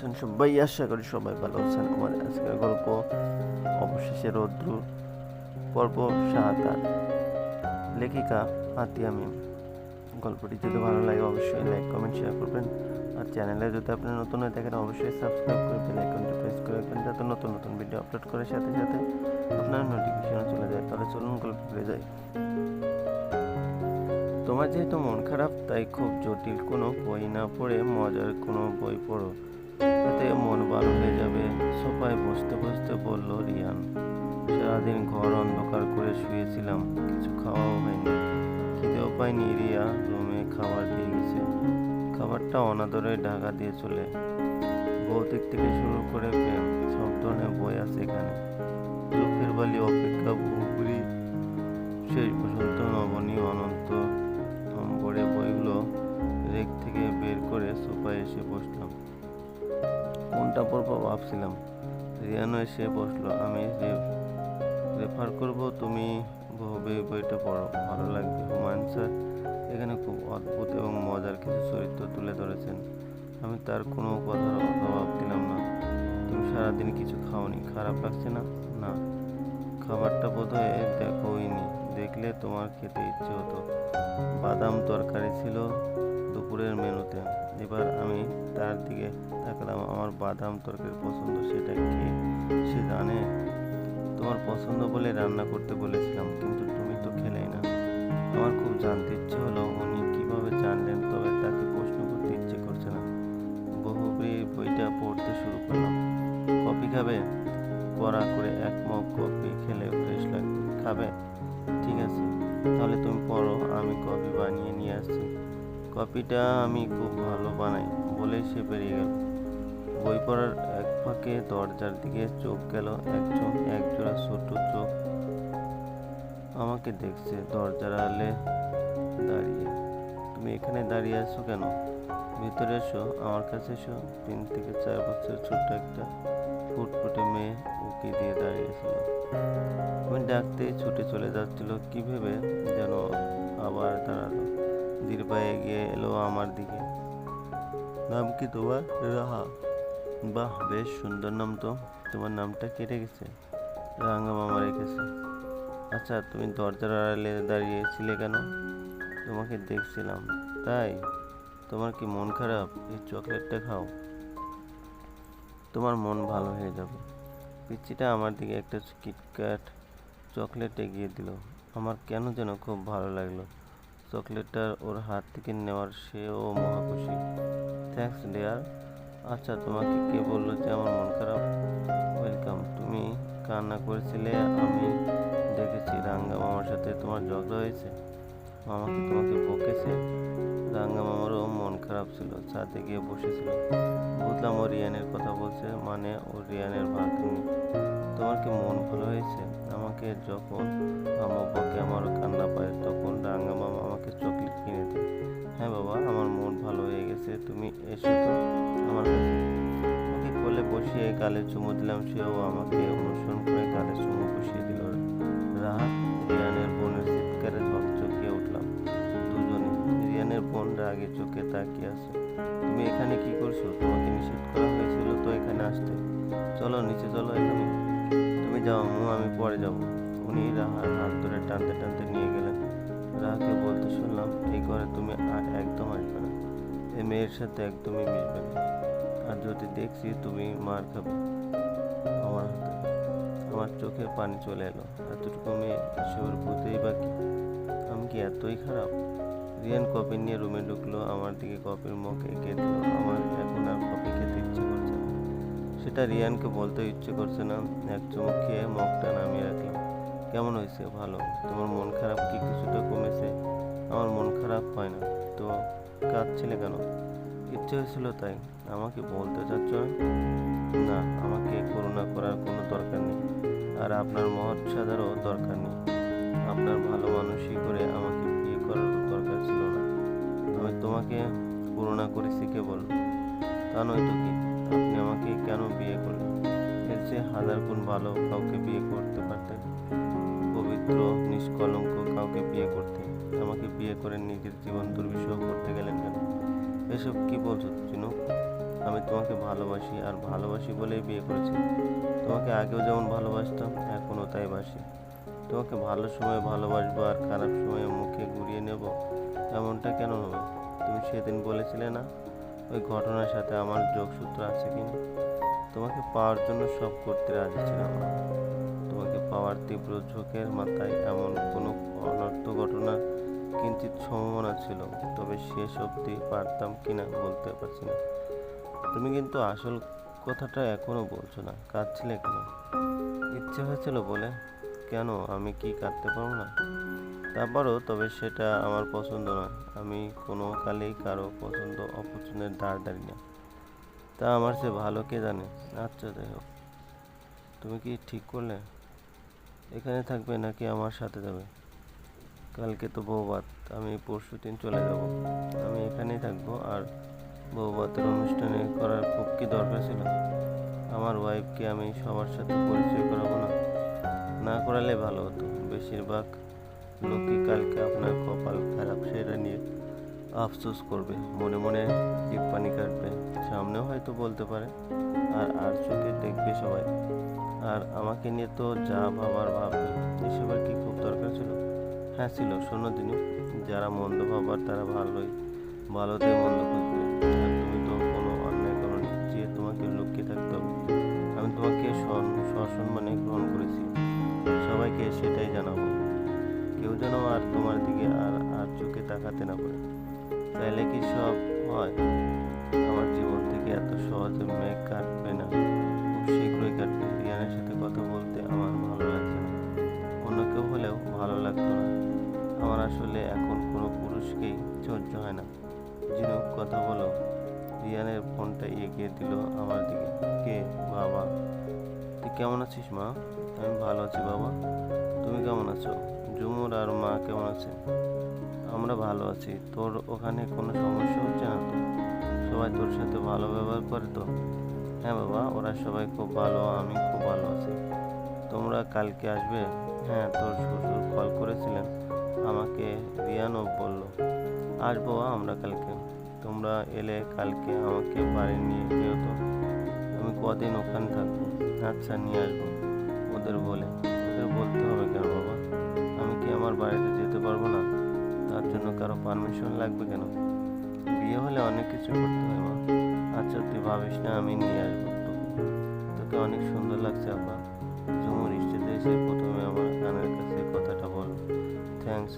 আছেন সবাই, আশা করি সবাই ভালো আছেন। আমার আজকের গল্প অবশেষে রৌদ্র পর্ব সাত লেখিকা আতিয়া মিম গল্পটি যদি ভালো লাগে অবশ্যই লাইক কমেন্ট শেয়ার করবেন। আর চ্যানেলে যদি আপনি নতুন হয়ে থাকেন, অবশ্যই সাবস্ক্রাইব করে বেল আইকনটি প্রেস করে রাখবেন যাতে নতুন নতুন ভিডিও আপলোড করার সাথে সাথে আপনার নোটিফিকেশন চলে যায়। তাহলে চলুন গল্প ফিরে যাই। তোমার যেহেতু মন খারাপ, তাই খুব জটিল কোনো বই না পড়ে মজার কোনো বই পড়ো। এতে মন ভালো হয়ে যাবে। সোফায় বসতে বসতে বলল, রিয়ান, সারাদিন ঘর অন্ধকার করে শুয়েছিলাম, কিছু খাওয়াও হয়নি। খিদেও পাইনি রিয়া, রুমে খাবার দিয়ে গেছে। খাবারটা অনাদরে ঢাকা দিয়ে চলে। ভৌতিক থেকে শুরু করে প্রেম, সব ধরনের বই আছে এখানে। চোখের বালি অপেক্ষা বহুপুরি শেষ বসন্ত নবনী, অনন্ত নম্বরে বইগুলো রেক থেকে বের করে সোফায় এসে বসলাম। কোনটা পড়ব ভাবছিলাম। রিয়ানো এসে বসল, আমি রেফার করব, তুমি ভবে বইটা পড়ো, ভালো লাগবে। হুমায়ুন স্যার এখানে খুব অদ্ভুত এবং মজার কিছু চরিত্র তুলে ধরেছেন। আমি তার কোনো কথার জবাব দিলাম না। তুমি সারাদিন কিছু খাওনি, খারাপ লাগছে না? না। খাবারটা বোধ বোধহয় দেখোইনি দেখলে তোমার খেতে ইচ্ছে হতো। বাদাম তরকারি ছিল দুপুরের মেনুতে। এবার আমি তার দিকে তাকালাম, আমার বাদাম তরকারি পছন্দ, সেটা কি? সে জানে। তোমার পছন্দ বলে রান্না করতে বলেছিলাম, কিন্তু তুমি তো খেলেই না। আমার খুব জানতে ইচ্ছে হলো, উনি কীভাবে জানলেন? তবে তাকে প্রশ্ন করতে ইচ্ছে করছে না। বহুব্রী বইটা পড়তে শুরু করলাম। কফি খাবে? কড়া করে এক মগ কফি খেলে ফ্রেশ লাগবে খাবে? ঠিক আছে, তাহলে তুমি পড়ো, আমি কফি বানিয়ে নিয়ে আসছি। কফিটা আমি খুব ভালো বানাই। বলেই সে বেরিয়ে গেল। বই পড়ার এক ফাঁকে দরজার দিকে চোখ গেল একজন, একজোড়া ছোট চোখ। আমাকে দেখছে দরজার আলে দাঁড়িয়ে। তুমি এখানে দাঁড়িয়ে আছো কেন? ভিতরে এসো, আমার কাছে এসো। তিন থেকে চার বছর ছোট্ট একটা ফুটফুটে মেয়ে উকি দিয়ে দাঁড়িয়েছিল আমি ডাকতেই ছুটে চলে যাচ্ছিল, কি ভেবে যেন আবার দাঁড়াল। পায়ে এগিয়ে এলো আমার দিকে। নাম কি তোমার? রাহা। বাহ, বেশ সুন্দর নাম তো। তোমার নামটা কেটে গেছে। রাঙ্গা মামা রেখেছে। আচ্ছা তুমি দরজার আড়ালে দাঁড়িয়েছিলে কেন? তোমাকে দেখছিলাম। তাই? তোমার কি মন খারাপ? এই চকলেটটা খাও। তোমার মন ভালো হয়ে যাবে। পিচ্চিটা আমার দিকে একটা কিটক্যাট চকলেট এগিয়ে দিল। আমার কেন যেন খুব ভালো লাগল। চকলেটটা ওর হাত থেকে নেওয়ার সেও মহা খুশি থ্যাঙ্কস ডেয়ার আচ্ছা তোমাকে কে বলল যে আমার মন খারাপ? ওয়েলকাম তুমি কান্না করেছিলে, আমি দেখেছি রাঙ্গা মামার সাথে তোমার ঝগড়া হয়েছে। মামা কি তোমাকে বকেছে? রাঙ্গা মামারও মন খারাপ ছিল, ছাদে গিয়ে বসেছিল। বুঝলাম ও রিয়ানের কথা বলছে মানে ও রিয়ানের ভাগ্নি। তোমার কি মন ভালো হয়েছে? আমাকে যখন আম্মু বকে আমার কান্না পায়, তখন রাঙ্গা মামা আমাকে চকলেট কিনে দেয়। হ্যাঁ বাবা, আমার মন ভালো হয়ে গেছে, তুমি এসো তো আমার কাছে। ওকে কোলে বসিয়ে গালে চুমু দিলাম, সেও আমাকে অনুসরণ করে গালে চুমু বসিয়ে দিল। রাহাত রিয়ানের বোনের চিৎকারে চকিয়ে উঠলাম। দুজনে, রিয়ানের বোন রাগে চোখে তাকিয়ে আছে। তুমি এখানে কি করছ? তোমাকে নিষেধ করা হয়েছিল তো এখানে আসতে। চলো, নিচে চলো এখানে। তুমি যাও আমি পরে যাব। উনি রাহার হাত ধরে টানতে টানতে নিয়ে গেলেন। রাহাকে বলতে শুনলাম, এই ঘরে তুমি আর একদম আসবে না। এই মেয়ের সাথে একদমই মিশবে না। আর যদি দেখছি তুমি মার খাবে আমার হাতে। আমার চোখে পানি চলে এলো। এতটুকু মেয়ে এসবের বুঝতেই বাকি আমি কি এতই খারাপ? রিয়ান কপি নিয়ে রুমে ঢুকলো, আমার দিকে কপির মুখ এঁকে দিল। আমার এখন আর কপি খেতে ইচ্ছে করছে না। সেটা রিয়ানকে বলতে ইচ্ছে করছে না। এক চুমুক খেয়ে মুখটা নামিয়ে রাখলাম। কেমন হয়েছে? ভালো? তোমার মন খারাপ হয় না। তো কাঁদছিলে কেন? ইচ্ছে হয়েছিল তাই। আমাকে বলতে চাচ্ছ না? আমাকে করুণা করার কোনো দরকার নেই। আর আপনার মহৎ সাজারও দরকার নেই। আপনার ভালো মানুষই করে আমাকে বিয়ে করার দরকার ছিল না। আমি তোমাকে করুণা করেছি কেবল। তা নয় তো কি? আপনি আমাকে কেন বিয়ে করলেন? এর চেয়ে হাজার গুণ ভালো কাউকে বিয়ে করতে পারতেন পবিত্র, নিষ্কলঙ্ক কাউকে বিয়ে করতে আমাকে বিয়ে করে নিজের জীবন দুর্বিষহ করতে গেলেন কেন? এসব কি বলছো চিনু? আমি তোমাকে ভালোবাসি আর ভালোবাসি বলেই বিয়ে করেছি। তোমাকে আগেও যেমন ভালোবাসতাম এখনও তাই বাসি। তোমাকে ভালো সময়ে ভালোবাসবো আর খারাপ সময়ে মুখে ঘুরিয়ে নেব, এমনটা কেন হবে তুমি সেদিন বলেছিলে না, ওই ঘটনার সাথে আমার যোগসূত্র আছে কিনা তোমাকে পাওয়ার জন্য সব করতে রাজি ছিলাম তোমাকে পাওয়ার তীব্র ঝোঁকের মাথায় এমন কোনো অনর্থ ঘটনার কিঞ্চিত সম্ভাবনা ছিল, তবে শেষ অবধি পারতাম কিনা বলতে পারছি না। তুমি কিন্তু আসল কথাটা এখনও বলছো না, কাঁদছিলে কেন? ইচ্ছে হয়েছিল বলে, কেন আমি কি কাঁদতে পারব না? তারপরও তবে সেটা আমার পছন্দ নয়। আমি কোনো কালেই কারও পছন্দ অপছন্দের দাঁড় দাঁড়ি না। তা আমার সে ভালো কে জানে? আচ্ছা যাই হোক। তুমি কি ঠিক করলে? এখানে থাকবে নাকি আমার সাথে যাবে? কালকে তো বৌভাত, আমি পরশু দিন চলে যাব। আমি এখানেই থাকব আর বৌভাতের অনুষ্ঠানে করার খুব কি দরকার ছিল? আমার ওয়াইফকে আমি সবার সাথে পরিচয় করাবো না। না করালে ভালো হতো। বেশিরভাগ লোকই কালকে আপনার কপাল খারাপ সেটা নিয়ে আফসোস করবে। মনে মনে জিভ পানি কাটবে। সামনেও হয়তো বলতে পারে। আর আর চোখে দেখবে সবাই। আর আমাকে নিয়ে তো যা ভাবার ভাববে এসবের কি খুব দরকার ছিল? হ্যাঁ ছিল, শোনো তিনি যারা মন্দ ভাবার তারা ভালোই, ভালোতে মন্দ খুঁজবে। আর তুমি তো কোনো অন্যায় করনি যে তোমাকে লক্ষ্যে থাকতে। হবে আমি তোমাকে সসম্মানে গ্রহণ করেছি। সবাইকে সেটাই জানাব। কেউ যেন আর তোমার দিকে আর আর চোখে তাকাতে না পারে। তাহলে কি সব হয়? দিল আমার দিকে। কে? বাবা। তুই কেমন আছিস মা? আমি ভালো আছি বাবা। তুমি কেমন আছো? ঝুমুর আর মা কেমন আছে আমরা ভালো আছি। তোর ওখানে কোনো সমস্যা হচ্ছে না তো? সবাই তোর সাথে ভালো ব্যবহার করে তো? হ্যাঁ বাবা, ওরা সবাই খুব ভালো, আমি খুব ভালো আছি। তোমরা কালকে আসবে? হ্যাঁ তোর শ্বশুর কল করেছিলেন। আমাকে রিয়ানও বলল। আসব আমরা কালকে। তোমরা এলে কালকে আমাকে বাড়ি নিয়ে যেও তো। আমি কদিন ওখানে থাকব? আচ্ছা নিয়ে আসব। ওদের বলে। ওদের বলতে হবে কেন বাবা? আমি কি আমার বাড়িতে যেতে পারব না? তার জন্য কারও পারমিশন লাগবে কেন? বিয়ে হলে অনেক কিছু করতে হয়, মা। আচ্ছা তুই ভাবিস না আমি নিয়ে আসব তোকে অনেক সুন্দর লাগছে আপা ঝুমুর স্টেজে এসে প্রথমে আমার কানের কাছে কথাটা বল থ্যাঙ্কস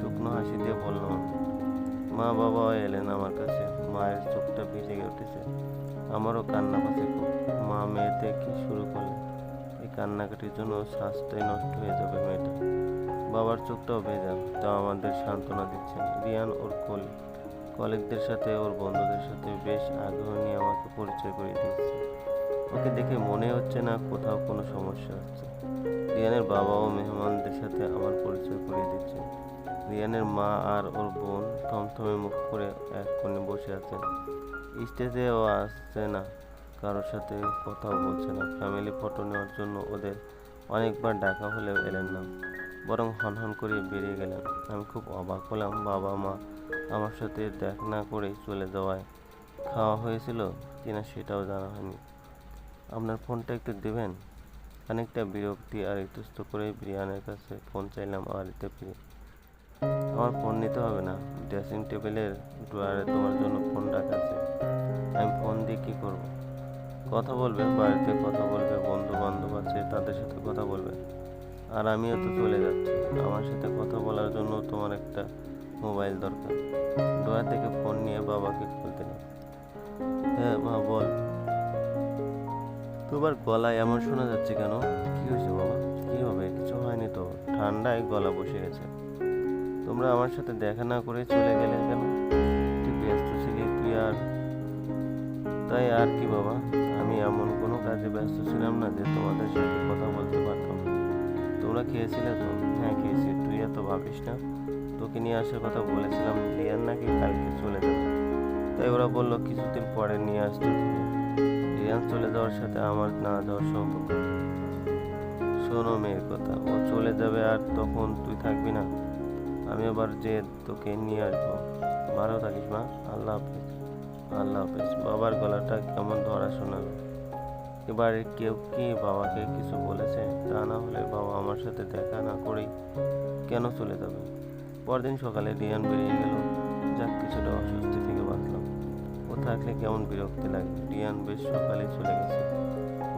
শুকনো হাসি দিয়ে বললাম। মা বাবাও এলেন আমার কাছে। মায়ের চোখটা ভিজে উঠেছে। আমারও কান্না পাচ্ছে খুব। মা মেয়েতে কি শুরু করলে এই কান্নাকাটির জন্য শ্বাসটাই নষ্ট হয়ে যাবে মেয়েটা। বাবার চোখটাও ভেজা, তা আমাদের সান্ত্বনা দিচ্ছেন। রিয়ান ওর কলি। কলিগদের সাথে, ওর বন্ধুদের সাথে বেশ আগ্রহ নিয়ে আমাকে পরিচয় করিয়ে দিচ্ছে ওকে দেখে মনে হচ্ছে না কোথাও কোনো সমস্যা হচ্ছে। রিয়ানের বাবা ও মেহমানদের সাথে আমার পরিচয় করিয়ে দিচ্ছে রিয়ানের মা আর ওর বোন থমথমে মুখ করে এক কোণে বসে আছেন। স্টেজে ও আসছে না, কারোর সাথে কথাও বলছে না। ফ্যামিলি ফটো নেওয়ার জন্য ওদের অনেকবার ডাকা হলেও এলেন না, বরং হনহন করে বেরিয়ে গেলেন। আমি খুব অবাক হলাম, বাবা মা আমার সাথে দেখা না করেই চলে যাওয়ায়। খাওয়া হয়েছিল কিনা সেটাও জানা হয়নি। আপনার ফোনটা একটু দেবেন? খানিকটা বিরক্তি আর ইতস্ত করে বিরিয়ানের কাছে ফোন চাইলাম বাড়িতে ফিরে। আমার ফোন নিতে হবে না। ড্রেসিং টেবিলের ড্রয়ারে তোমার জন্য ফোন রাখা আছে। আমি ফোন দিয়ে কী করব? কথা বলবে, বাড়িতে কথা বলবে বন্ধু বান্ধব আছে, তাদের সাথে কথা বলবে। আর আমিও তো চলে যাচ্ছি। আমার সাথে কথা বলার জন্য তোমার একটা মোবাইল দরকার। ড্রয়ার থেকে ফোন নিয়ে বাবাকে খুলতে দিলাম হ্যাঁ মা, বল। তোমার গলায় এমন শোনা যাচ্ছে কেন? কি হয়েছে বাবা? কি হবে? কিছু হয়নি তো। ঠান্ডায় গলা বসে গেছে। তোমরা আমার সাথে দেখা না করে চলে গেলে কেন? তুই ব্যস্ত ছিলি, তুই আর তাই আর কি বাবা? আমি এমন কোনো কাজে ব্যস্ত ছিলাম না যে তোমাদের সাথে কথা বলতে পারতাম। তোমরা খেয়েছিলে তো? হ্যাঁ খেয়েছি। তুই এত ভাবিস না। তোকে নিয়ে আসার কথা বলেছিলাম রিয়ান নাকি কালকে চলে যাবে। তাই ওরা বলল, কিছুদিন পরে নিয়ে আসতে রিয়ান চলে যাওয়ার সাথে আমার না যাওয়ার সম্পর্ক? শোনো মেয়ের কথা, ও চলে যাবে আর তখন তুই থাকবি না। আমি আবার যে তোকে নিয়ে আসব। ভালো থাকিস মা। আল্লাহ হাফিজ। আল্লাহ হাফেজ। বাবার গলাটা কেমন ধরা শোনালো। এবারে কেউ কি বাবাকে কিছু বলেছে? তা না হলে বাবা আমার সাথে দেখা না করেই কেন চলে যাবে? পরদিন সকালে রিয়ান বেরিয়ে গেল। যাক, কিছুটা অস্বস্তি থেকে বাঁচলাম ও থাকলে কেমন বিরক্তি লাগে। রিয়ান বেশ সকালে চলে গেছে।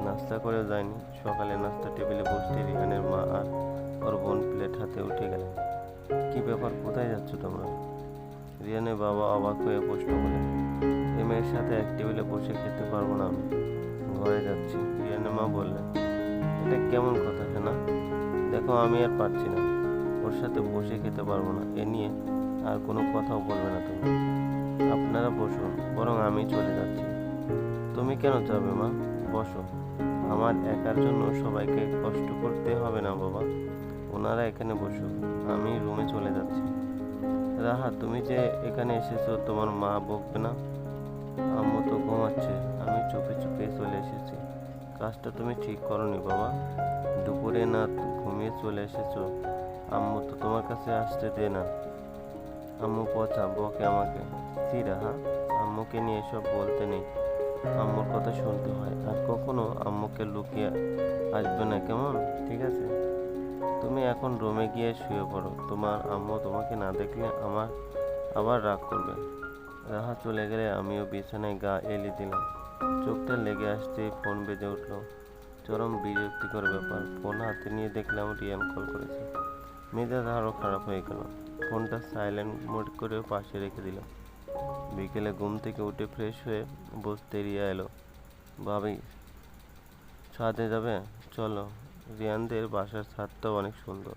নাস্তা করেও যায়নি। সকালে নাস্তা টেবিলে বসতে রিয়ানের মা আর ওর বোন প্লেট হাতে উঠে গেলেন। কি ব্যাপার, কোথায় যাচ্ছ তোমরা? রিয়ানের বাবা অবাক হয়ে প্রশ্ন করলেন এ মেয়ের সাথে এক টেবিলে বসে খেতে পারব না আমি। ঘরে যাচ্ছি। রিয়ানের মা বললেন এটা কেমন কথা না দেখো, আমি আর পারছি না। ওর সাথে বসে খেতে পারব না। এ নিয়ে আর কোনো কথাও বলবে না তুমি। আপনারা বসুন, বরং আমি চলে যাচ্ছি। তুমি কেন যাবে মা? বসো। আমার একার জন্য সবাইকে কষ্ট করতে হবে না বাবা। ওনারা এখানে বসুক, আমি রুমে চলে যাচ্ছি। রাহা, তুমি যে এখানে এসেছ, তোমার মা বকবে না? আম্মু তো ঘুমাচ্ছে, আমি চুপে চুপে চলে এসেছি। কাজটা তুমি ঠিক করনি বাবা। দুপুরে না ঘুমিয়ে চলে এসেছ? আম্মু তো তোমার কাছে আসতে দে না। আম্মু পচা, বকে আমাকে। সি রাহা, আম্মুকে নিয়ে এসব বলতে নেই। আম্মুর কথা শুনতে হয়। আর কখনো আম্মুকে লুকিয়ে আসবে না, কেমন? ঠিক আছে। তুমি এখন রুমে গিয়ে শুয়ে পড়ো। তোমার আম্মু তোমাকে না দেখলে আমার আবার রাগ করবে। রাহা চলে গেলে আমিও বিছানায় গা এলি দিলাম। চোখটা লেগে আসতেই ফোন বেজে উঠল। চরম বিরক্তিকর ব্যাপার। ফোন হাতে নিয়ে দেখলাম রিয়ান কল করেছে। মেজাজ আরও খারাপ হয়ে গেল। ফোনটা সাইলেন্ট মোড করে পাশে রেখে দিলাম বিকেলে ঘুম থেকে উঠে ফ্রেশ হয়ে বসতে রিয়া এলো। ভাবি, ছাদে যাবে? চলো। রিয়ানদের বাসার ছাদটাও অনেক সুন্দর।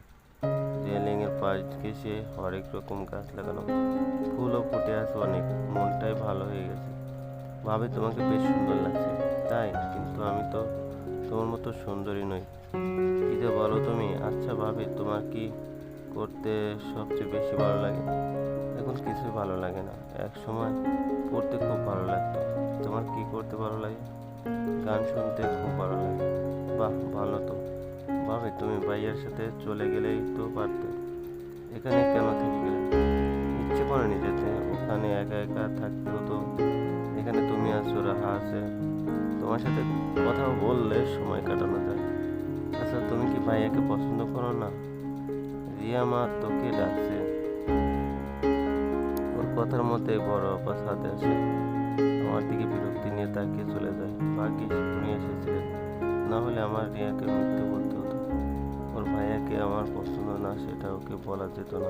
রেলিং এর পাশ ঘেসে হরেক রকম গাছ লাগানো। ফুলও ফুটে আছে অনেক, মনটাই ভালো হয়ে গেছে। ভাবে তোমাকে বেশ সুন্দর লাগছে। তাই, কিন্তু আমি তো তোমার মতো সুন্দরী নই। কি বলো তুমি? আচ্ছা ভাবে, তোমার কি করতে সবচেয়ে বেশি ভালো লাগে? এখন কিছুই ভালো লাগে না। এক সময় পড়তে খুব ভালো লাগতো। তোমার কি করতে ভালো লাগে? গান শুনতে খুব ভালো লাগে। বাহ, ভালো তো। ভাবে তুমি ভাইয়ার সাথে চলে গেলেই তো পারতে। এখানে কেন থেকে গেলে? ইচ্ছে করেনি যেতে। ওখানে একা একা থাকতে হতো। এখানে তুমি আছো, রাহা আছে। তোমার সাথে কথা বললে সময় কাটানো যায়। আচ্ছা তুমি কি ভাইয়াকে পছন্দ করো না? রিয়া মা তোকে ডাকছে। ওর কথার মধ্যে বড় আপা সাথে আসে আমার দিকে বিরক্তি নিয়ে তাকিয়ে চলে যায়। ভাগ্যিস উনি এসেছিলেন না হলে আমার রিয়াকে মিথ্যে বলতে হতো। ওর ভাইয়াকে আমার পছন্দ না, সেটা ওকে বলা যেত না।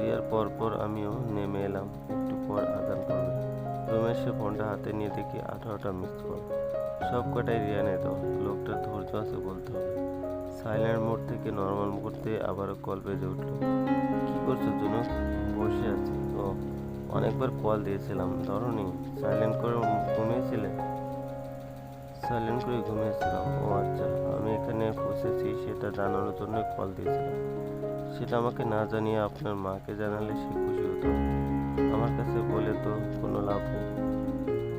রিয়ার পর পর আমিও নেমে এলাম, একটু পর আদান করবে। রুমে এসে ফোনটা হাতে নিয়ে দেখি আঠারোটা মিস কল সব কটাই রিয়ানে দাও লোকটার ধৈর্য আছে বলতে হবে। সাইলেন্ট মোড থেকে নর্মাল করতে আবারও কল বেজে উঠল। কি করছ জুনুক বসে আছি। ও, অনেকবার কল দিয়েছিলাম, ধরনি। সাইলেন্ট করে ঘুমিয়েছিলে? সাইলেন্ট করে ঘুমিয়েছিলাম ও আচ্ছা আমি এখানে বসেছি, সেটা জানানোর জন্য কল দিয়েছিলাম। সেটা আমাকে না জানিয়ে আপনার মাকে জানালে সে খুশি হতো। আমার কাছে বলে তো কোনো লাভ নেই।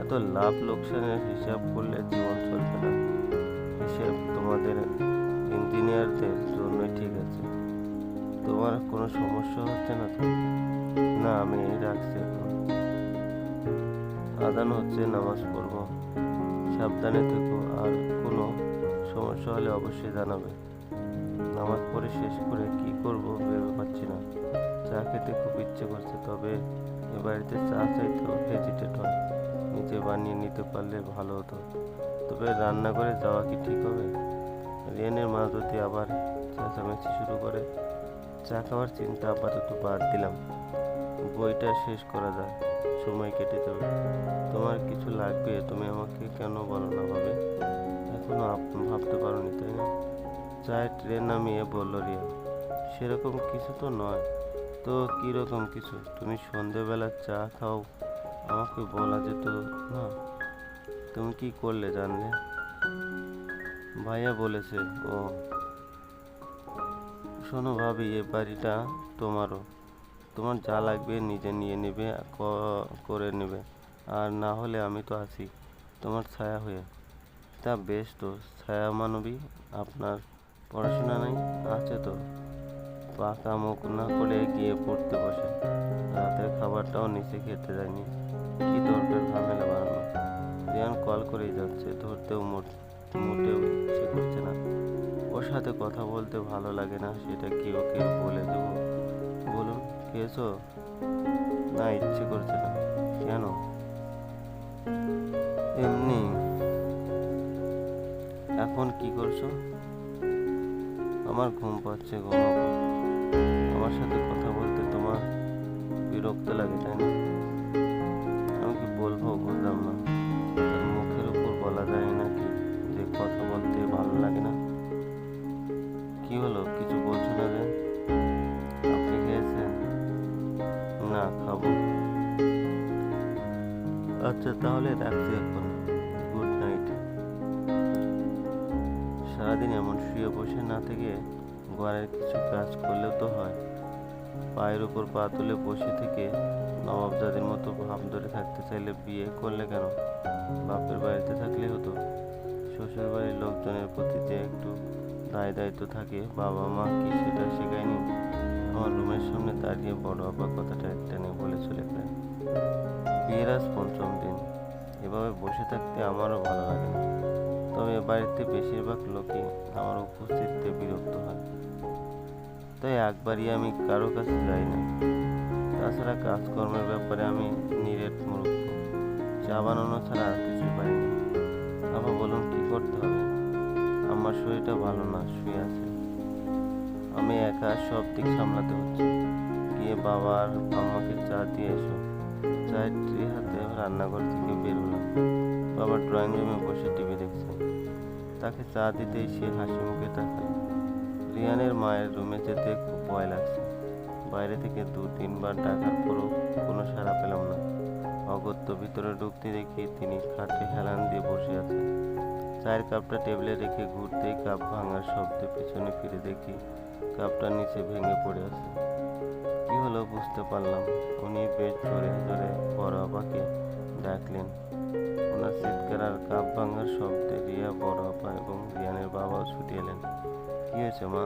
এত লাভ লোকসানের হিসাব করলে জীবন চলবে না। হিসেব তোমাদের ইঞ্জিনিয়ারদের জন্যই ঠিক আছে। তোমার কোনো সমস্যা হচ্ছে না তো? না, আমি রাখছি এখন। আদান হচ্ছে, নামাজ পড়ব। সাবধানে থেকো, আর কোনো সমস্যা হলে অবশ্যই জানাবে। নামাজ পড়ে শেষ করে কি করব ভেবে পাচ্ছি না। চা খেতে খুব ইচ্ছে করছে, তবে এ বাড়িতে চা চাইতেও হেজিটেট হয়। নিজে বানিয়ে নিতে পারলে ভালো হতো। তবে রান্না করে যাওয়া কি ঠিক হবে? রিয়ানের মা যদি আবার চেঁচামেচি শুরু করে, চা খাওয়ার চিন্তা আপাতত বাদ দিলাম। বইটা শেষ করা যায় সময় কেটে যাবে। তোমার কিছু লাগবে, তুমি আমাকে কেন বলো না ভাবে? এখনও ভাবতে পারোনি, তাই না? চায় ট্রেন নামিয়ে বলল রিয়া, সেরকম কিছু তো নয়। তো কীরকম কিছু? তুমি সন্ধেবেলা চা খাও, আমাকে বলা যেত না। তুমি কি করলে জানলে? ভাইয়া বলেছে, ও, শোনো ভাবি, এ বাড়িটা তোমারও। তোমার যা লাগবে নিজে নিয়ে নেবে করে নেবে। আর না হলে আমি তো আছি তোমার ছায়া হয়ে। তা বেশ তো, ছায়া মানবী, আপনার পড়াশোনা নাই? আছে তো। পাকা মুখ না করে গিয়ে পড়তে বসে। রাতের খাবারটাও নিচে খেতে যায়নি। কি দরকার ঝামেলা বাড়ানো? রিয়ান কল করেই যাচ্ছে, ধরতেও মোট- মোটেও ইচ্ছে করছে না। ওর সাথে কথা বলতে ভালো লাগে না, সেটা কি ওকে বলে দেবো? খেয়েছো? না, ইচ্ছে করছে না। কেন? এমনি। এখন কি করছ? আমার ঘুম পাচ্ছে ঘুমাবো আমার সাথে কথা বলতে তোমার বিরক্ত লাগে, তাই না? তাহলে রাখছি এখন। গুড নাইট সারাদিন এমন শুয়ে বসে না থেকে ঘরের কিছু কাজ করলেও তো হয়। পায়ের উপর পা তুলে বসে থেকে নবাবজাদের মতো ভাব ধরে থাকতে চাইলে বিয়ে করলে কেন? বাপের বাড়িতে থাকলে হতো। শ্বশুর বাড়ির লোকজনের প্রতি যে একটু দায় দায়িত্ব থাকে, বাবা মা কি সেটা শেখায়নি? আমার রুমের সামনে দাঁড়িয়ে বড় আপা কথাটা একটা নিয়ে বলে চলে যায়। বিয়ের আজ পঞ্চম দিন। এভাবে বসে থাকতে আমারও ভালো লাগে তবে বাড়িতে বেশিরভাগ লোকই আমার উপস্থিতিতে বিরক্ত হয়। তাই একবারই আমি কারও কাছে যাই না। তাছাড়া কাজকর্মের ব্যাপারে আমি নিরেট মূর্খ। চা বানানো ছাড়া আর কিছুই পারিনি আবার বলুন, কি করতে হবে? আমার শরীরটা ভালো না, শুয়ে আছে। আমি একা সব দিক সামলাতে হচ্ছে। গিয়ে বাবার আম্মাকে চা দিয়ে এসো। চায়ের ট্রে হাতে রান্নাঘর থেকে বের বাবা ড্রয়িং রুমে বসে টিভি দেখছে। তাকে চা দিতেই সে হাসি মুখে তাকায়। রিয়ানের মায়ের রুমে যেতে খুব ভয় লাগছে। বাইরে থেকে দু, তিনবার ডাকার পরও কোনো সাড়া পেলাম না। অগত্য ভিতরে ঢুকতে দেখি তিনি খাটে হেলান দিয়ে বসে আছেন। চায়ের কাপটা টেবিলে রেখে ঘুরতেই কাপ ভাঙার শব্দে পিছনে ফিরে দেখি কাপটা নিচে ভেঙে পড়ে আছে। কি হলো বুঝতে পারলাম উনি বেশ জোরে জোরে বড় আপাকে ডাকলেন। চিৎকার আর কাপ ভাঙার শব্দে রিয়া বড় আপা এবং রিয়ানের বাবাও ছুটে এলেন। কি হয়েছে মা?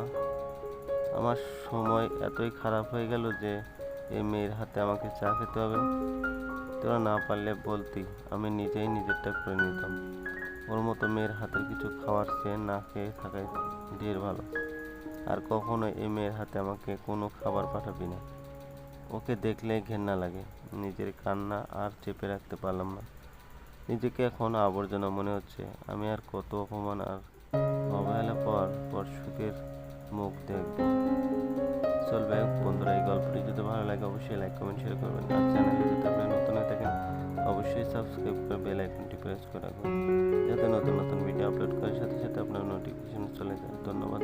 আমার সময় এতই খারাপ হয়ে গেল যে এই মেয়ের হাতে আমাকে চা খেতে হবে। তোরা না পারলে বলতি, আমি নিজেই নিজেরটা করে নিতাম। ওর মতো মেয়ের হাতের কিছু খাওয়ার চেয়ে না খেয়ে থাকাই ঢের ভালো। আর কখনো এই মেয়ের হাতে আমাকে কোনো খাবার পাঠাবি না। ওকে দেখলে ঘেন্না লাগে, নিজের কান্না আর চেপে রাখতে পারলাম না। নিজেকে এখন আবর্জনা মনে হচ্ছে। আমি আর কত অপমান আর অবহেলা পর পর সুখের মুখ দেখব। চলবে বন্ধুরা, এই গল্পটি যদি ভালো লাগে, অবশ্যই লাইক কমেন্ট শেয়ার করবেন। আর চ্যানেলে যদি আপনি নতুন হয়ে থাকেন, অবশ্যই সাবস্ক্রাইব করে বেল আইকনটি প্রেস করে রাখুন যাতে নতুন নতুন ভিডিও আপলোড করার সাথে সাথে আপনার নোটিফিকেশন চলে যায়। ধন্যবাদ